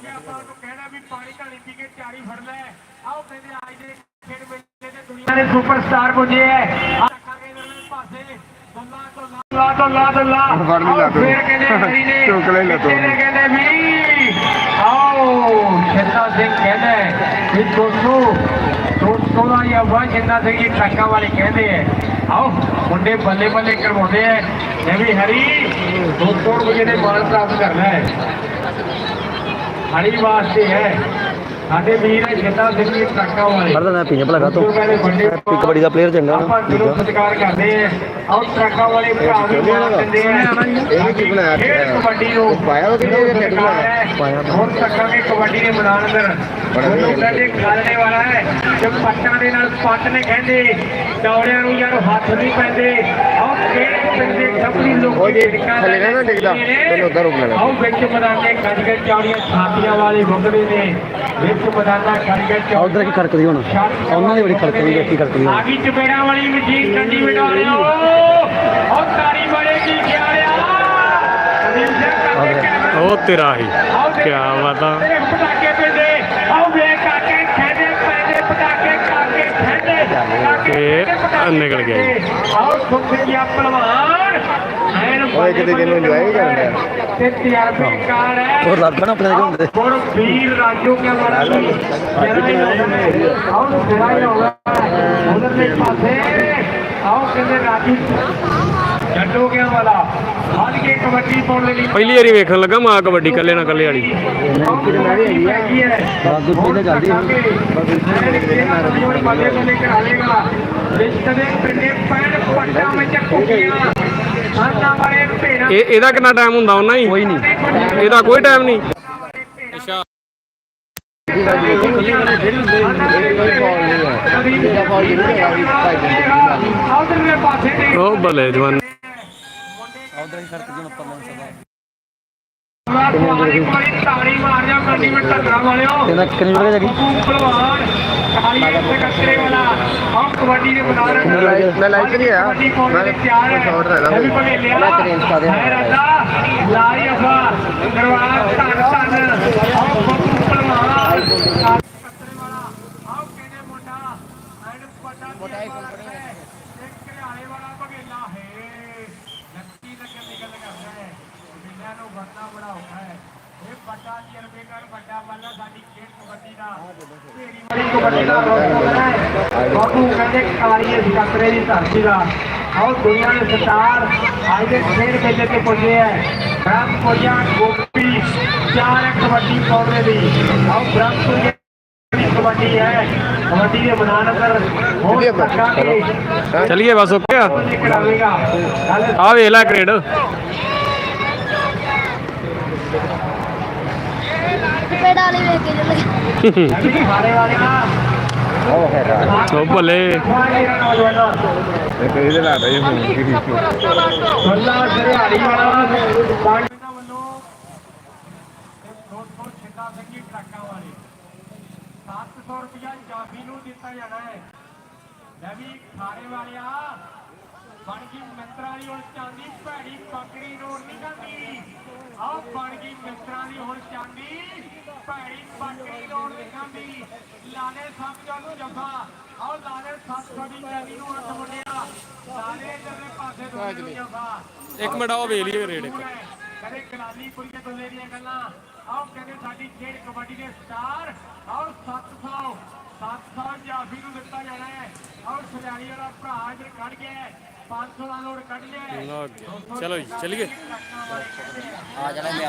ਕਿਉਂਕਿ ਆਪਾਂ ਉਹਨੂੰ ਕਹਿਣਾ ਵੀ ਪਾਣੀ ਢਾਣੀ ਪੀ ਕੇ ਚਾਰੀ ਫੜ ਲੈ ਆਓ ਕਹਿੰਦੇ ਅੱਜ ਦੇ ਖੇਡ ਮੇਲੇ ਤੇ ਦੁਨੀਆ ਦੇ ਸੁਪਰਸਟਾਰ ਪੁੱਜੇ ਐ ਆਹ ਰੱਖਾਂਗੇ ਇਹਨਾਂ ਦੇ ਪਾਸੇ ਦੁੱਲਾ ਦੁੱਲਾ ਦੁੱਲਾ ਦੁੱਲਾ ਫੜ ਲਈ ਲਾ ਤੂੰ। ਫਿਰ ਕਹਿੰਦੇ ਹਰੀ ਨੇ ਚੁੱਕ ਲੈ ਲਾ ਤੂੰ। ਕਿੱਥੇ ਨੇ ਕਹਿੰਦੇ ਵੀ ਆਓ ਸ਼ਿੰਦਾ ਸਿੰਘ ਕਹਿੰਦੇ ਵੀ ਦੋਸਤੋ ਦੋਸਤੋ ਦਾ ਇਹ ਵਾ ਸ਼ਿੰਦਾ ਸਿੰਘ ਜੀ ਟਰੱਕਾਂ ਵਾਲੇ ਕਹਿੰਦੇ ਐ ਆਓ ਮੁੰਡੇ ਬੱਲੇ ਬੱਲੇ ਕਰਵਾਉਂਦੇ ਐ ਇਹ ਵੀ ਹਰੀ ਦੋਸਤੋ ਮੁਝੇ ਨੇ ਮਾਣ ਪ੍ਰਾਪਤ ਕਰਨਾ ਹੈ ਹਰੀ ਵਾਸਤੇ ਹੈ। ਸਾਡੇ ਵੀਰ ਹੈ ਸ਼ਿੰਦਾ ਸਿੰਘ ਜੀ ਟਰੱਕਾਂ ਵਾਲੇ। ਪੜਦਾ ਨਾ ਪੀਣੇ ਭਲਾ ਤੂੰ। ਕਹਿੰਦੇ ਕਬੱਡੀ ਦਾ ਪਲੇਅਰ ਚੰਗਾ ਆਪਾਂ ਨਾ ਦਿਲੋਂ ਸਤਿਕਾਰ ਕਰਦੇ ਆ ਆਓ ਟਰੱਕਾਂ ਵਾਲੇ ਭਰਾ ਵੀ ਦਿੰਦੇ ਆ। ਇਹਨੇ ਕੀ ਬਣਾਇਆ? ਕਬੱਡੀ ਨੂੰ? ਉਹ ਪਾਇਆ ਵਾ ਕਿ ਨਹੀਂ ਇਹਨੇ ਟੈਟੂ ਲਾਇਆ? ਪਾਇਆ ਵਾ। ਹੁਣ ਤੱਕਾਂ ਕੇ ਕਬੱਡੀ ਦੇ ਮੈਦਾਨ ਅੰਦਰ। ਉਹ ਲੋਕਾਂ ਦੇ ਖਾਲਣੇ ਵਾਲਾ ਹੈ ਜੋ ਪੱਟਾਂ ਦੇ ਨਾਲ ਪੱਟ ਨੇ ਕਹਿੰਦੇ ਦੌੜਿਆਂ ਨੂੰ ਯਾਰ ਹੱਥ ਨਹੀਂ ਪੈਂਦੇ। ਆਓ ਖੇਡ ਥੱਲੇ ਨਾ ਨਾ ਡਿੱਗਦਾ, ਤੈਨੂੰ ਉੱਧਰ ਰੁਕ ਲੈਣਾ। ਆਓ ਵਿੱਚ ਕੱਢ ਕੇ ਚੌੜੀਆਂ ਛਾਤੀਆਂ ਵਾਲੇ ਵਗਦੇ ਨੇ। ਵਿੱਚ ਮੈਦਾਨਾਂ ਕੱਢ ਕੇ ਚੌੜੀਆਂ ਉਧਰ ਕੀ ਖੜਕਦੀ ਹੁਣ? ਉਹਨਾਂ ਦੀ ਬੜੀ ਖੜਕਦੀ ਵੇਖੀ ਖੜਕਦੀ ਆ ਗਈ ਚਪੇੜਾ ਵਾਲੀ ਮਜੀਦ ਕੰਡੀ ਮਿਟਾ ਲਿਓ ਉਹ ਤਾਰੀ ਬੜੇ ਕੀ ਖਿਆਲਿਆ ਉਹ ਤੇਰਾ ਹੀ। ਕਿਆ ਬਾਤਾਂ ਪਟਾਕੇ ਪੈਂਦੇ ਆਓ ਵੇਖ ਕਾਕੇ ਖੇਡੇ ਪੈਂਦੇ ਪਟਾਕੇ ਕਾਕੇ ਖੇਡੇ ਕਾਕੇ ਇਹ ਖੇਡੇ, ਪਟਾਕੇ ਨਿਕਲ ਗਿਆ ਜੀ। ਆਓ ਸੁਖੀਆ ਪਹਿਲਵਾਨ ਐਨ ਓਏ ਕਿਤੇ enjoy ਹੀ ਕਰਨ। ਤੇ ਤਜਰਬੇਕਾਰ ਹੈ। ਹੋਰ ਲੱਗ ਨਾ ਆਪਣੇ ਹੁੰਦੇ ਗੁਰ ਵੀਰ ਰਾਜੂ ਕੇ ਜੀ। ਜਿਹੜਾ ਹੀ ਹੋਣਾ ਆਓ ਜਿਹੜਾ ਹੀ ਹੋਣਾ ਉਧਰ ਦੇ ਪਾਸੇ। ਆਓ ਕਹਿੰਦੇ ਰਾਜੂ। ਜੱਟੋ ਗਿਆ ਵਾਲਾ। ਹਾਲ ਕੇ ਕਬੱਡੀ ਪਾਉਣ ਦੇ ਲਈ ਪਹਿਲੀ ਵਾਰੀ ਵੇਖਣ ਲੱਗਾ ਮਾਂ ਕਬੱਡੀ ਕੱਲੇ ਨਾ ਕੱਲੇ ਵਾਲੀ। ਚੱਲਦੀ ਇਹ ਇਹਦਾ ਕਿੰਨਾ ਟਾਈਮ ਹੁੰਦਾ ਉਹਨਾਂ ਹੀ? ਕੋਈ ਨਹੀਂ। ਇਹਦਾ ਕੋਈ ਟਾਈਮ ਨਹੀਂ। ਅੱਛਾ। ਉਹ ਬੱਲੇ ਜਵਾਨ। ਉਧਰ ਹੀ ਖੜਕਦੀ ਹੁਣ ਪਰਲੇ ਸਭਾ ਪਾਣੀ ਪਾਣੀ ਤਾੜੀ ਮਾਰ ਜਾ ਗੱਡੀ ਵਿੱਚ ਟੱਕਰਾ ਵਾਲਿਓ ਇਹਦਾ ਕਿੰਨੀ ਵਜੇ ਰਹੇ ਮੈਂ ਲਾਈਕ ਨਹੀਂ ਆ ਮੈਂ ਦੇ ਲਈ ਤਿਆਰ ਹੈ ਸ਼ਾਟ ਰਹਿਣਾ ਇਹ ਵੀ ਭਗੇਲਿਆ ਮੈਂ ਤੇਰੇ ਇੰਸਟਾ ਦੇ ਹੈ ਰੱਦਾ ਲਾਈ ਅਫਾ ਦਰਬਾਰ ਧੰਨ ਧੰਨ ਆਹ ਬੱਬੂ ਭਲਵਾਨ ਕੱਤਰੇ ਵਾਲਾ ਆਹ ਕਹਿੰਦੇ ਮੁੰਡਾ ਐਨ ਵੱਡਾ ਮੋਟਾ ਹੀ ਇੱਕ ਘਰਿਆਲੇ ਵਾਲਾ ਭਗੇਲਾ ਹੈ ਲੱਕੀ ਲੱਗਣ ਦੀ ਗੱਲ ਕਰਦਾ ਹੈ ਬਿੱਲਿਆਂ ਨੂੰ ਵਰਨਾ ਬੜਾ ਔਖਾ ਹੈ ਵੱਡਾ ਬੱਲਾ ਸਾਡੀ ਖੇਡ ਕਬੱਡੀ ਦਾ ਢੇਰੀ ਵਾਲੀ ਕਬੱਡੀ ਦਾ ਰੋਲ ਹੈ। ਬਾਬੂ ਕਹਿੰਦੇ ਕਾਲੀ ਇਸ ਕਤਰੇ ਦੀ ਧਰਤੀ ਦਾ। ਆਓ ਦੁਨੀਆ ਦੇ ਸਟਾਰ ਅੱਜ ਦੇ ਖੇਡ ਮੇਲੇ ਤੇ ਪੁੱਜੇ ਹੈ ਬ੍ਰਹਮਪੁਰੀਆ ਗੋਪੀ ਚਾਰ ਕਬੱਡੀ ਪਾਉਣੇ ਦੀ। ਆਓ ਬ੍ਰਹਮਪੁਰੀਆ ਦੀ ਕਬੱਡੀ ਹੈ। ਕਬੱਡੀ ਦੇ ਮੈਦਾਨ ਅੰਦਰ ਹੋਰ ਧੱਕਾ ਕੇ ਚਲਿਏ ਬਸ ਓਕੇ ਆ। ਵੇਖ ਲੈ ਕ੍ਰੇਡ ਪੇੜ ਵਾਲੀ ਵੇਖ ਕੇ ਉਹ ਹੈ ਰਾਤ ਉਹ ਇਹ ਤੇ ਇਹਦੇ ਲੱਗਦਾ ਇਹ ਹੁਣ ਬੱਲਾ ਹਰਿਆੜੀ ਵਾਲਾ ਪਾਣੀ ਦਾ ਵੱਲੋਂ ਦੋ ਸੌ ਛਿੱਟਾ ਸਿੰਘੀ ਟਰੱਕਾਂ ਵਾਲੇ 700 ਰੁਪਇਆ ਜਾਫੀ ਨੂੰ ਦਿੱਤਾ ਜਾਣਾ ਹੈ। ਲੈ ਵੀ ਖਾਰੇ ਵਾਲਿਆ ਬਣ ਗਈ ਮਿੱਤਰਾਂ ਦੀ ਹੁਣ ਚਾਂਦੀ ਭੈੜੀ ਬੱਕਰੀ ਰੋਡ ਨਹੀਂ ਜਾਂਦੀ। ਆਹ ਬਣ ਗਈ ਮਿੱਤਰਾਂ ਦੀ ਹੁਣ ਚਾਂਦੀ ਭੈੜੀ ਬੱਕਰੀ ਰੋਡ ਨਹੀਂ ਜਾਂਦੀ। ਲਾਲੇ ਸਭ ਨੂੰ ਜਫਾ ਆਹ ਲਾਲੇ ਸਭ ਤੁਹਾਡੀ ਚਾਂਦੀ ਨੂੰ ਹੱਥ ਮੁੰਡਿਆ। ਲਾਲੇ ਇਧਰਲੇ ਪਾਸੇ ਤੋਂ ਜਫਾ ਇੱਕ ਮਿੰਟ ਆਓ ਵੇਖ ਲਈਏ ਇੱਕ ਕਦੇ ਕਲਾਲੀ ਪੁਰੀਏ ਤੋਂ ਦੀਆਂ ਗੱਲਾਂ। ਆਓ ਕਹਿੰਦੇ ਸਾਡੀ ਖੇਡ ਕਬੱਡੀ ਦੇ ਸਟਾਰ। ਆਓ 700 700 ਜਾਫੀ ਨੂੰ ਦਿੱਤਾ ਜਾਣਾ ਹੈ ਆਓ ਸਜਾਰੀ ਵਾਲਾ ਭਰਾ ਇੱਧਰ ਕੱਢ ਗਿਆ ਹੈ। 500 ਦਾ ਨੋਟ ਕੱਢ ਲਿਆ। ਚਲੋ ਜੀ ਚਲੀਏ ਆ ਜਾਣਾ ਮੈਂ